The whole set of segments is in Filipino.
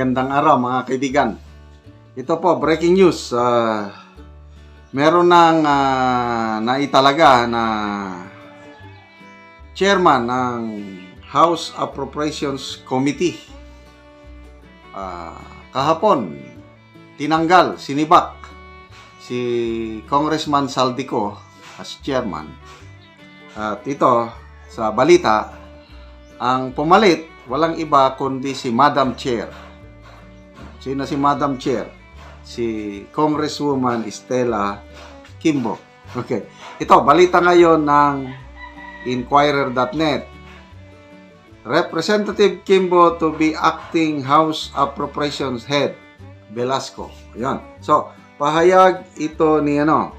Magandang araw mga kaibigan. Ito po, breaking news. Ah, meron nang ah, naitalaga na chairman ng House Appropriations Committee. Ah, kahapon, tinanggal, sinibak si Congressman Saldico as chairman. At ito, sa balita, ang pumalit, walang iba kundi si Madam Chair. Sino si Madam Chair? Si Congresswoman Estela Kimbo. Okay. Ito, balita ngayon ng Inquirer.net. Representative Kimbo to be acting House Appropriations Head. Velasco. Ayan. So, pahayag ito ni ano,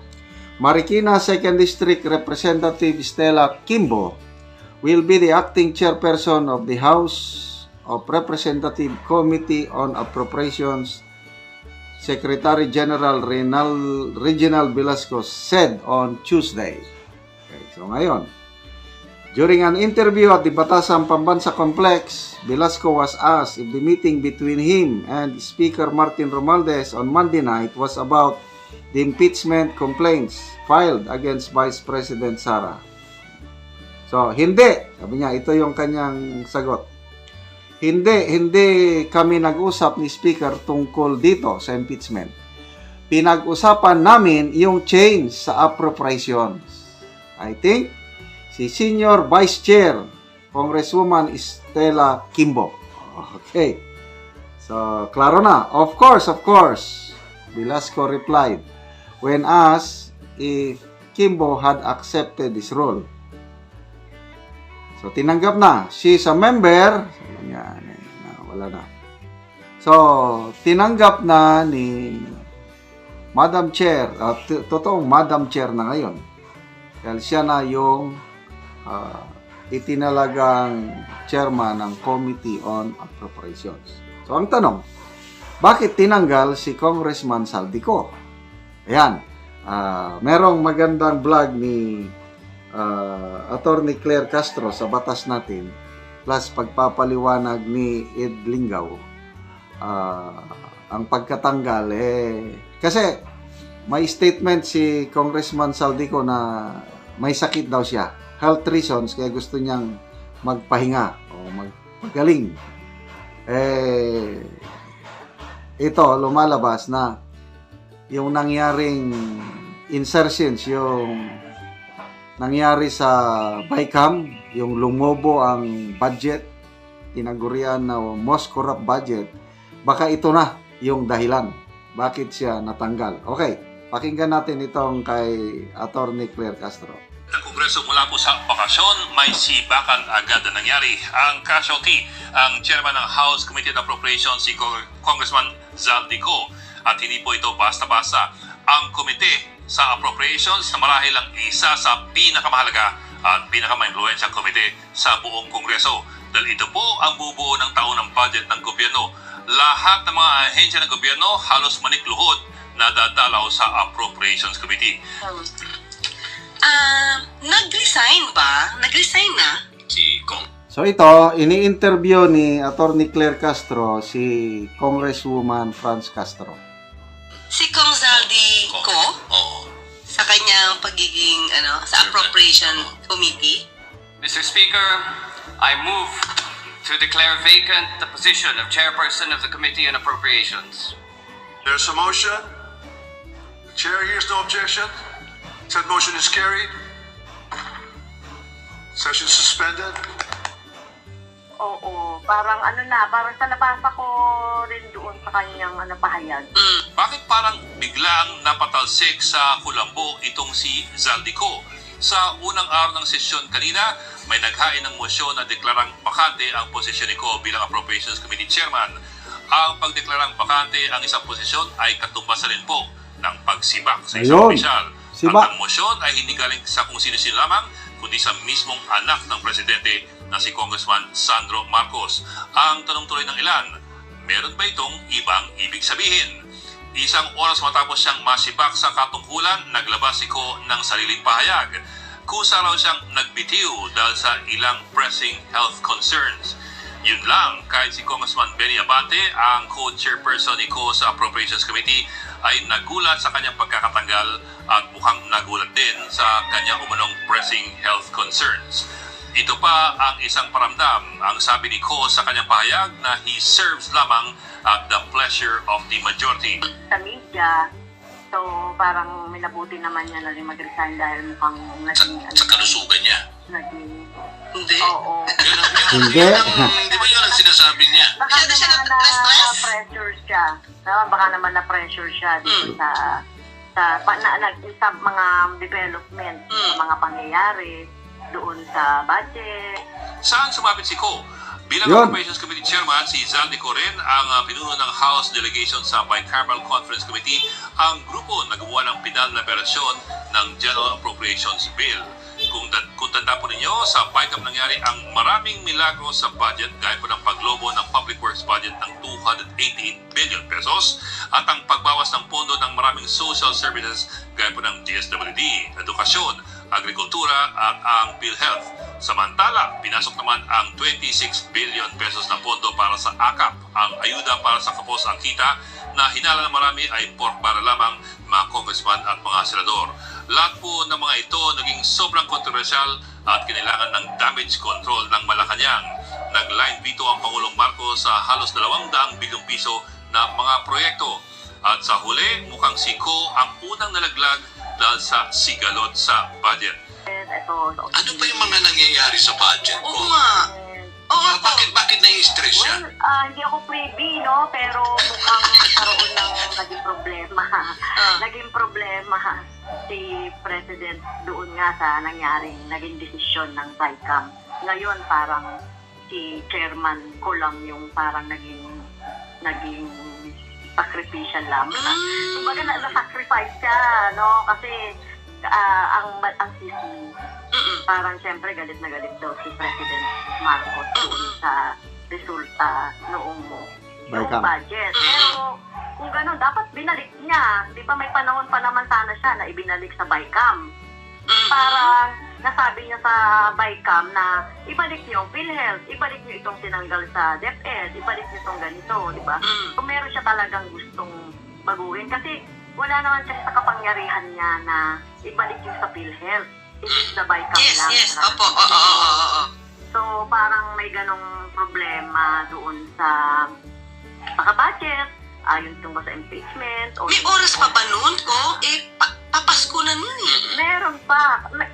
Marikina 2nd District Representative Stella Kimbo will be the acting chairperson of the House of Representative Committee on Appropriations. Secretary General Renal, Reginald Velasco said on Tuesday. Okay, so ngayon, during an interview at the Batasan Pambansa Complex, Velasco was asked if the meeting between him and Speaker Martin Romualdez on Monday night was about the impeachment complaints filed against Vice President Sara. So, hindi. Sabi niya, ito yung kanyang sagot. Hindi, hindi kami nag-usap ni Speaker tungkol dito sa impeachment. Pinag-usapan namin yung change sa appropriations. I think si Senior Vice Chair, Congresswoman Estela Kimbo. Okay. So, klaro na. Of course, of course. Velasco replied when asked if Kimbo had accepted this role. So, tinanggap na. She's a member. Eh, na, wala na. So, tinanggap na ni Madam Chair, t- totoong Madam Chair na ngayon. Dahil siya na yung ah, itinalagang chairman ng Committee on Appropriations. So, ang tanong, bakit tinanggal si Congressman Saldico? Ayan, ah, merong magandang vlog ni uh, Attorney Claire Castro sa batas natin plus pagpapaliwanag ni Ed Lingaw ah, ang pagkatanggal eh kasi may statement si Congressman Saldico na may sakit daw siya. Health reasons kaya gusto niyang magpahinga o magpagaling. Eh ito lumalabas na yung nangyaring insertions yung nangyari sa BICAM, yung lumobo ang budget, tinagurian na most corrupt budget, baka ito na yung dahilan. Bakit siya natanggal? Okay, pakinggan natin itong kay Attorney Claire Castro. ng Kongreso mula po sa bakasyon, may sibakan agad na nangyari. Ang casualty, ang chairman ng House Committee on Appropriations, si Cong- Congressman Zaldico. At hindi po ito basta-basta. Ang komite sa appropriations na marahil ang isa sa pinakamahalaga at pinakama-influensyang komite sa buong Kongreso. Dahil ito po ang bubuo ng taon ng budget ng gobyerno. Lahat ng mga ahensya ng gobyerno halos manikluhod na dadalaw sa Appropriations Committee. Ah, nag-resign ba? Nag-resign na? Si Kong So ito, ini-interview ni Attorney Claire Castro si Congresswoman Franz Castro. Si Kong Zaldi ko Oo. sa kanyang pagiging ano, sa appropriation committee. Mr. Speaker, I move to declare vacant the position of chairperson of the Committee on Appropriations. There's a motion. The chair hears no objection. Said motion is carried. Session suspended. Oo, parang ano na, parang sa nabasa ko rin doon sa kanyang ano, pahayag. Mm. Bakit parang biglang napatalsik sa kulambo itong si Zaldico? Sa unang araw ng sesyon kanina, may naghain ng mosyon na deklarang bakante ang posisyon ni Ko bilang Appropriations Committee Chairman. Ang pagdeklarang bakante ang isang posisyon ay katumbas rin po ng pagsibak sa isang Ayun. opisyal. Sibak. At ang mosyon ay hindi galing sa kung sino-sino lamang, kundi sa mismong anak ng presidente na si Congressman Sandro Marcos. Ang tanong tuloy ng ilan, meron ba itong ibang ibig sabihin? Isang oras matapos siyang masibak sa katungkulan, naglabas si Ko ng sariling pahayag. Kusa raw siyang nagbitiw dahil sa ilang pressing health concerns. Yun lang, kahit si Congressman Benny Abante, ang co-chairperson ni Co sa Appropriations Committee, ay nagulat sa kanyang pagkakatanggal at mukhang nagulat din sa kanyang umunong pressing health concerns. Ito pa ang isang paramdam, ang sabi ni Co sa kanyang pahayag na he serves lamang at the pleasure of the majority. sa media. So, parang minabuti naman niya na rin mag-resign dahil mukhang naging, ano, sa kalusugan niya. naging, Hindi. oo. Yun ang, yun, Hindi. yun ang, di ba yun ang sinasabi niya? Baka siya naman na- na-stress? pressure siya. No? Baka naman na-pressure siya dito Mm. sa sa pa, na, na, sa mga development, sa Mm. mga pangyayari doon sa budget. Saan sumabit si Co? Bilang Yun. Appropriations Committee Chairman, si Zaldico rin ang uh, pinuno ng House Delegation sa Bicameral Conference Committee, ang grupo na gumawa ng pinal na operasyon ng General Appropriations Bill. Kung, da- kung tanda po ninyo, sa BICAM nangyari ang maraming milagro sa budget gaya po ng paglobo ng Public Works budget ng 288 billion pesos at ang pagbawas ng pondo ng maraming social services gaya po ng DSWD, edukasyon, agrikultura at ang PhilHealth. Samantala, pinasok naman ang 26 billion pesos na pondo para sa AKAP, ang ayuda para sa kapos ang kita na hinala ng marami ay pork para lamang mga congressman at mga senador. Lahat po ng mga ito naging sobrang kontrobersyal at kinailangan ng damage control ng Malacanang. Nag-line veto ang Pangulong Marcos sa halos 200 bilyong piso na mga proyekto. At sa huli, mukhang si Ko ang unang nalaglag dahil sa sigalot sa budget. Ano ba yung mga nangyayari sa budget Oo ko? nga. Oo Ah, bakit, bakit nai-stress siya? Well, ah, hindi ako privy, no? Pero mukhang nagkaroon ng naging problema. Ah. naging problema si President doon nga sa nangyaring naging desisyon ng BICAM. Ngayon, parang si Chairman ko lang yung parang naging naging sacrificial lamang. Mm. Kumbaga na, na-sacrifice siya, no? Kasi ah, ang ang sisi Mm-mm. parang siyempre galit na galit daw si President Marcos doon sa resulta noong noong Bicam. budget. Pero kung gano'n, dapat binalik niya. Di ba may panahon pa naman sana siya na ibinalik sa BICAM. Mm. Nasabi niya sa BICAM na ibalik niyo ang PhilHealth, ibalik niyo itong tinanggal sa DepEd, ibalik niyo itong ganito, di ba? Mm. Kung meron siya talagang gustong baguhin. Kasi wala naman kasi sa kapangyarihan niya na ibalik yung sa PhilHealth. It is the BICAM Yes, lang. yes. Parang- Opo. Oo, oo, oo, oo. So, parang may ganong problema doon sa pagka-budget, ayon tungkol sa impeachment, o May oras pa ba nun ko? Eh, pa- papasko na nun eh. Meron pa. May-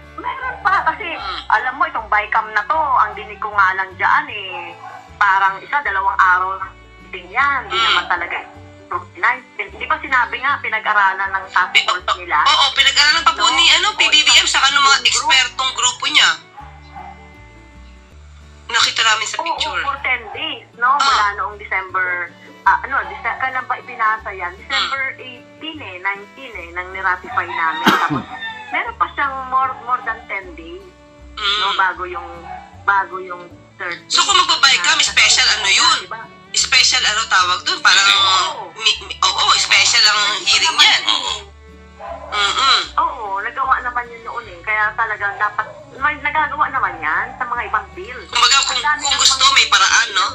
pa. Kasi, Mm. alam mo, itong BICAM na to, ang dinig ko nga lang dyan eh, parang isa, dalawang araw lang din yan. Hindi Mm. naman talaga. Di ba sinabi nga, pinag-aralan ng task force nila? Oo, pinag-aralan pa po No? ni ano, PBBM sa ng mga ekspertong grupo niya. Nakita namin sa Oo, picture. for 10 days, no? Mula noong December, ah, ano, Dece- kailan ba ipinasa yan? December 18 eh, 19 eh, nang niratify namin. Tapos, meron pa siyang more more than 10 days, no? Mm. Bago yung, bago yung third So kung magbabay ka, may special ano yun? Diba? Special ano tawag doon? Parang, Oo. mi- mi- oo, special ang hearing yan. Oo. Mm-mm. Oo, nagawa naman yun noon eh. Kaya talagang dapat, may nagagawa naman yan sa mga ibang bill. Kumbaga, kung, kung ng gusto, may paraan, no?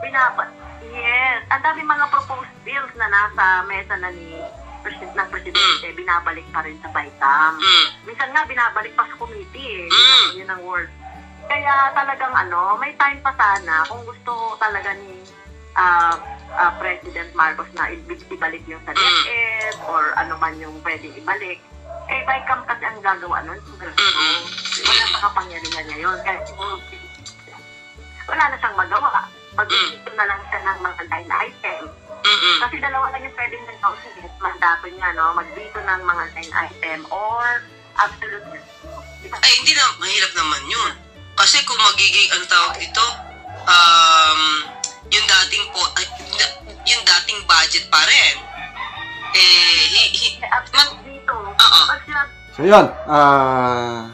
Binaba, yes. Ang dami mga proposed bills na nasa mesa na ni presid ng presidente, binabalik pa rin sa BICAM. Mm. Minsan nga, binabalik pa sa committee eh. Mm. Yun ang word. Kaya talagang ano, may time pa sana kung gusto talaga ni ah, ah, President Marcos na ibalik yung sa Mm. DepEd or ano man yung pwedeng ibalik. Eh, BICAM kasi ang gagawa nun. Mm-mm. Wala sa kapangyarihan niya yun. Kaya, wala na siyang magawa. pag na lang siya ng mga line item. Mm-mm. Kasi dalawa lang yung pwedeng nag-consider. Mandato niya, no? Mag-veto ng mga line item or absolute Ay, hindi na, mahirap naman yun. Kasi kung magiging, ano tawag dito, um, yung dating po, ay, yung dating budget pa rin, eh, hi, hi, veto. Oo. Sinabi So yun, ah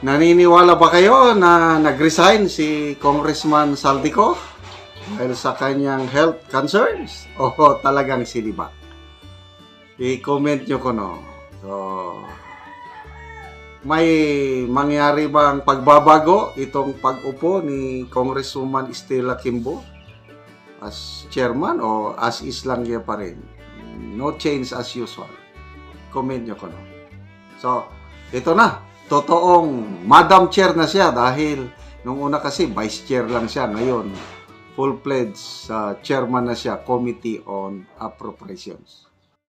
naniniwala ba kayo na nag-resign si Congressman Saldico dahil sa kanyang health concerns o talagang siniba? I-comment nyo ko no. So, may mangyari bang pagbabago itong pag-upo ni Congresswoman Estela Kimbo as chairman o as is lang yan pa rin? No change as usual. Comment nyo ko no. So, ito na. Totoong Madam Chair na siya dahil nung una kasi Vice Chair lang siya. Ngayon, full-fledged sa chairman na siya, Committee on Appropriations.